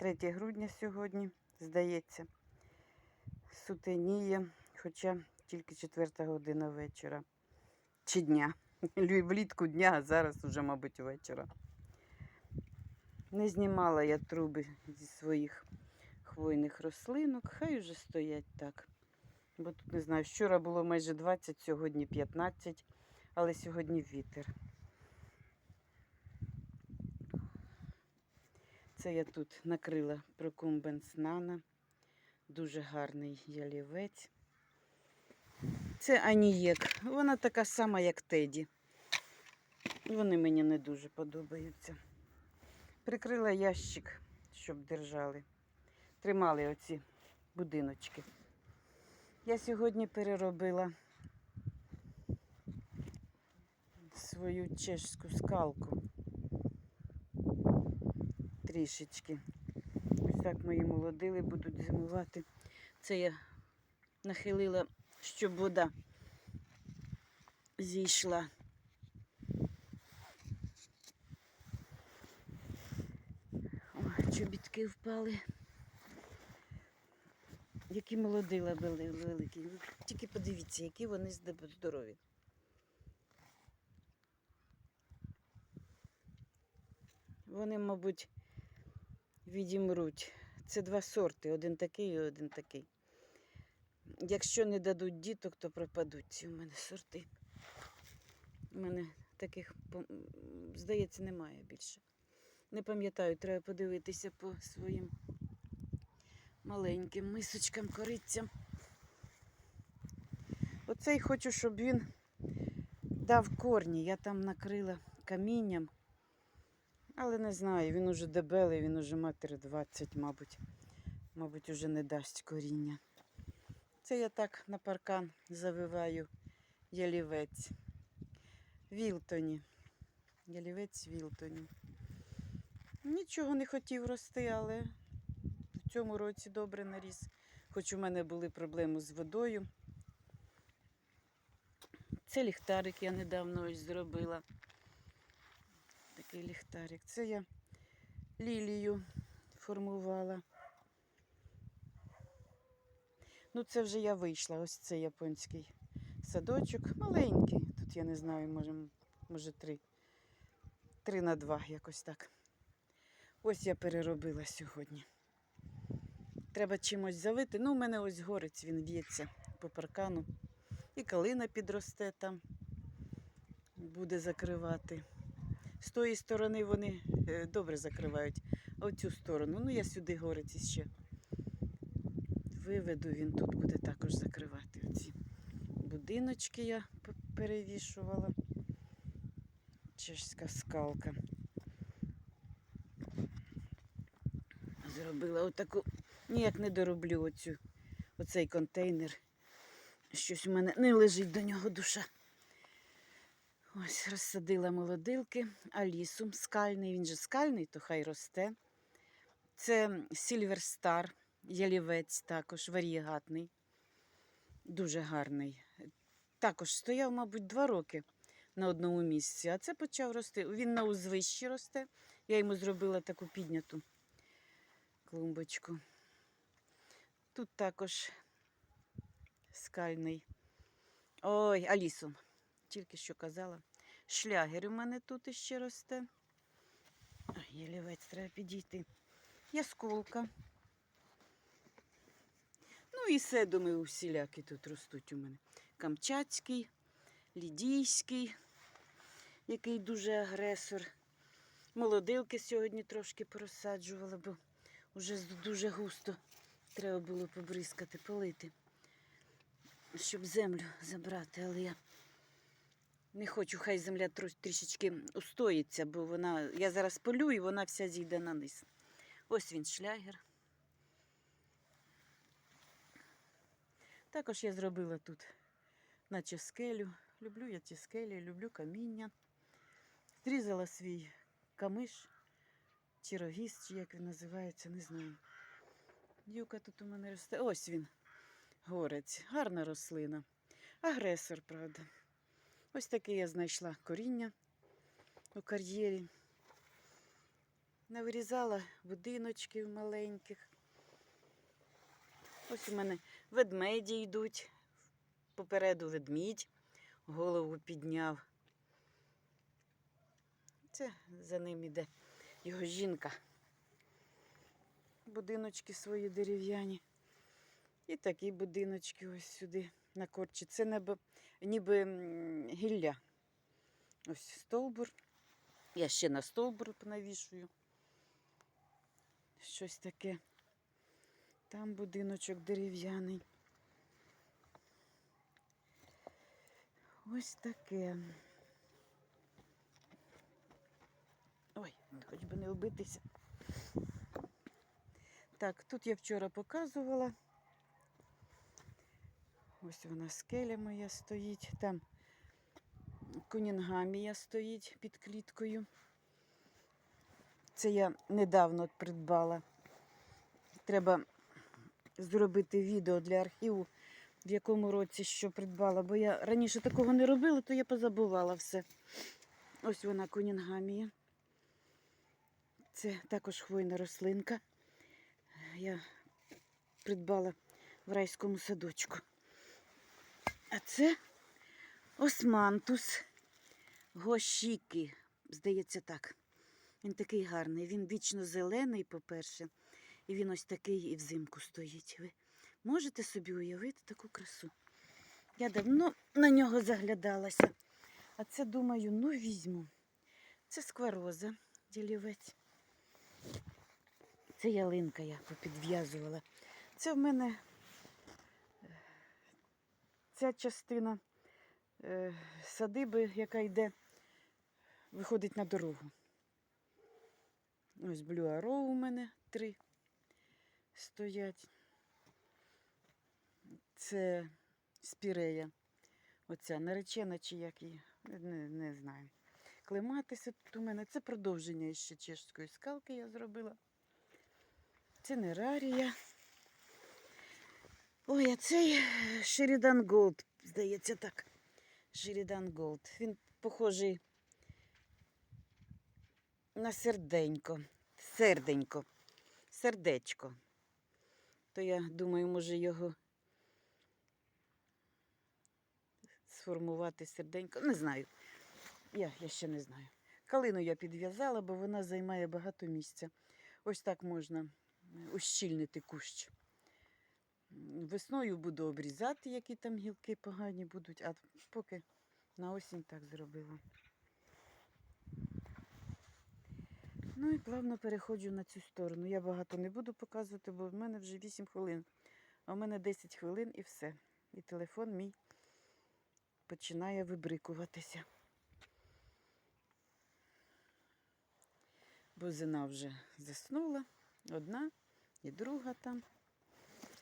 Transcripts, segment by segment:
3 грудня сьогодні, здається. Сутеніє, хоча тільки 4 година вечора. Чи дня. Влітку дня, а зараз уже, мабуть, вечора. Не знімала я труби зі своїх хвойних рослинок, хай уже стоять так. Бо тут не знаю, вчора було майже 20, сьогодні 15, але сьогодні вітер. Це я тут накрила прокумбенс нана. Дуже гарний ялівець. Це анієк. Вона така сама, як Теді. Вони мені не дуже подобаються. Прикрила ящик, щоб держали. Тримали оці будиночки. Я сьогодні переробила свою чешську скалку. Трішечки. Ось так мої молодили будуть зимувати. Це я нахилила, щоб вода зійшла. Чобітки впали. Які молодила були великі. Тільки подивіться, які вони здорові. Вони, мабуть, відімруть. Це два сорти, один такий і один такий. Якщо не дадуть діток, то пропадуть ці у мене сорти. У мене таких, здається, немає більше. Не пам'ятаю, треба подивитися по своїм маленьким мисочкам, корицям. Оцей хочу, щоб він дав корні. Я там накрила камінням. Але не знаю, він уже дебелий, він уже матері 20, мабуть. Мабуть, уже не дасть коріння. Це я так на паркан завиваю ялівець. Вілтоні. Ялівець Вілтоні. Нічого не хотів рости, але в цьому році добре наріс. Хоч у мене були проблеми з водою. Це ліхтарик я недавно ось зробила. Такий ліхтарик. Це я лілію формувала. Ну, це вже я вийшла. Ось це японський садочок. Маленький. Тут я не знаю, може, може три. Три на два, якось так. Ось я переробила сьогодні. Треба чимось завити. Ну, у мене ось горець, він в'ється по паркану. І калина підросте там, буде закривати. З тої сторони вони е, добре закривають, а оцю сторону. Ну, я сюди горець іще виведу, він тут буде також закривати. Оці будиночки я перевішувала. Чешська скалка. Зробила отаку, ніяк не дороблю оцю, оцей контейнер. Щось у мене не лежить до нього душа. Ось розсадила молодилки, алісум скальний, він же скальний, то хай росте. Це Star, ялівець також варієгатний, дуже гарний. Також стояв, мабуть, два роки на одному місці, а це почав рости. Він на узвищі росте. Я йому зробила таку підняту клумбочку. Тут також скальний. Ой, алісум. Тільки що казала. Шлягер у мене тут іще росте. Ой, ялівець треба підійти. Ясколка. Ну і седуми усілякі тут ростуть у мене. Камчатський, лідійський, який дуже агресор. Молодилки сьогодні трошки порозсаджувала, бо вже дуже густо треба було побризкати, полити, щоб землю забрати. Але я не хочу, хай земля трішечки устоїться, бо вона. Я зараз полю і вона вся зійде на низ. Ось він шлягер. Також я зробила тут, наче скелю. Люблю я ці скелі, люблю каміння. Зрізала свій камиш, чи рогіст, чи як він називається, не знаю. Юка тут у мене росте. Ось він, горець, гарна рослина. Агресор, правда. Ось таке я знайшла коріння у кар'єрі. Навирізала будиночків маленьких. Ось у мене ведмеді йдуть. Попереду ведмідь голову підняв. Це за ним іде його жінка. Будиночки свої дерев'яні. І такі будиночки ось сюди на корчі. Це небо, ніби гілля. Ось стовбур. Я ще на стовбур навішую. Щось таке. Там будиночок дерев'яний. Ось таке. Ой, хоч би не вбитися. Так, тут я вчора показувала. Ось вона скеля моя стоїть. Там кунінгамія стоїть під кліткою. Це я недавно придбала. Треба зробити відео для архіву, в якому році що придбала. Бо я раніше такого не робила, то я позабувала все. Ось вона кунінгамія. Це також хвойна рослинка. Я придбала в райському садочку. А це османтус гошіки. Здається, так. Він такий гарний. Він вічно зелений, по-перше, і він ось такий і взимку стоїть. Ви можете собі уявити таку красу? Я давно на нього заглядалася. А це думаю, ну візьму. Це сквароза, ділівець. Це ялинка я попідв'язувала. Це в мене ця частина е, садиби, яка йде, виходить на дорогу. Ось блюаро у мене три стоять. Це спірея. Оця наречена чи як її, не, не знаю. Клематися тут у мене. Це продовження ще чешської скалки я зробила. Це нерарія. Ой, а цей Шерідан Голд, здається так. Шерідан Голд. Він похожий на серденько. Серденько. Сердечко. То я думаю, може його сформувати серденько. Не знаю. Я, я ще не знаю. Калину я підв'язала, бо вона займає багато місця. Ось так можна ущільнити кущ. Весною буду обрізати, які там гілки погані будуть, а поки на осінь так зробила. Ну і плавно переходжу на цю сторону. Я багато не буду показувати, бо в мене вже 8 хвилин, а в мене 10 хвилин і все. І телефон мій починає вибрикуватися. Бузина вже заснула. Одна і друга там.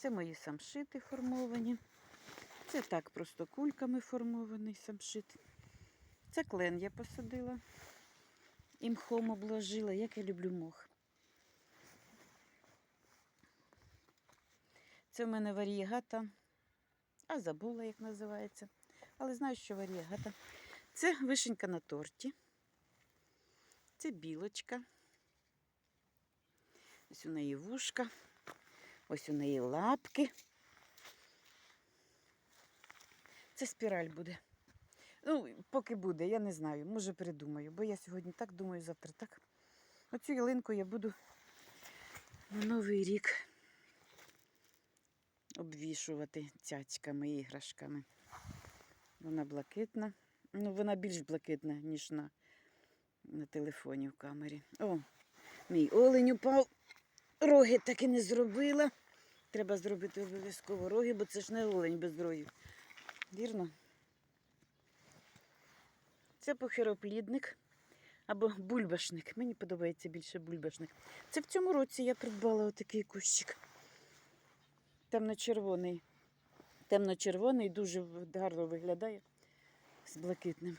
Це мої самшити формовані. Це так просто кульками формований самшит. Це клен я посадила. І мхом обложила, як я люблю мох. Це в мене варієгата, а забула, як називається. Але знаю, що варієгата. Це вишенька на торті. Це білочка. Ось у неї вушка, ось у неї лапки. Це спіраль буде. Ну, поки буде, я не знаю, може придумаю, бо я сьогодні так думаю, завтра так. Оцю ялинку я буду на Новий рік обвішувати цяцьками, іграшками. Вона блакитна. Ну, вона більш блакитна, ніж на, на телефоні в камері. О, мій олень упав. Роги так і не зробила. Треба зробити обов'язково роги, бо це ж не олень без рогів. Вірно? Це похироплідник або бульбашник. Мені подобається більше бульбашник. Це в цьому році я придбала отакий кущик. Темно-червоний. Темно-червоний, дуже гарно виглядає з блакитним.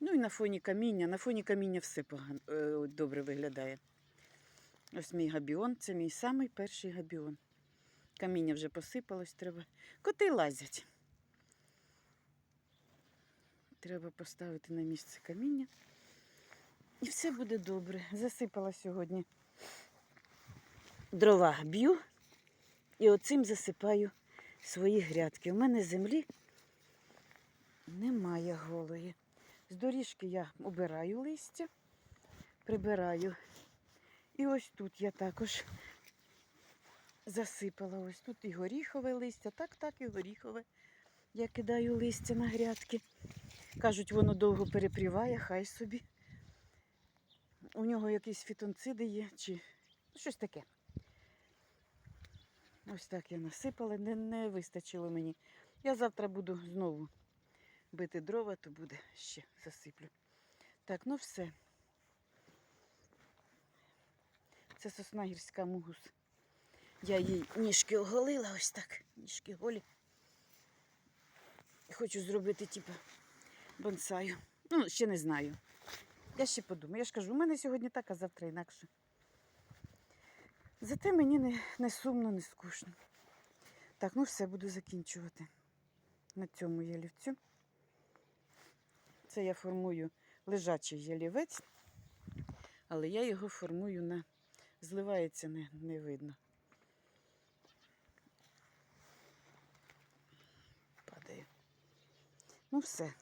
Ну і на фоні каміння. На фоні каміння все погано, е, добре виглядає. Ось мій габіон, це мій самий перший габіон. Каміння вже посипалось, треба. Коти лазять. Треба поставити на місце каміння. І все буде добре. Засипала сьогодні дрова б'ю і оцим засипаю свої грядки. У мене землі немає голої. З доріжки я обираю листя, прибираю. І ось тут я також засипала. Ось тут і горіхове листя, так, так, і горіхове. Я кидаю листя на грядки. Кажуть, воно довго перепріває, хай собі. У нього якісь фітонциди є, чи щось таке. Ось так я насипала, не, не вистачило мені. Я завтра буду знову бити дрова, то буде ще засиплю. Так, ну все. Це сосна гірська мугус. Я їй ніжки оголила, ось так. Ніжки голі. Хочу зробити, типу, бонсаю. Ну, ще не знаю. Я ще подумаю. Я ж кажу, у мене сьогодні так, а завтра інакше. Зате мені не, не сумно, не скучно. Так, ну все, буду закінчувати. На цьому ялівцю. Це я формую лежачий ялівець, але я його формую на зливається, не, не видно. Падає. Ну все,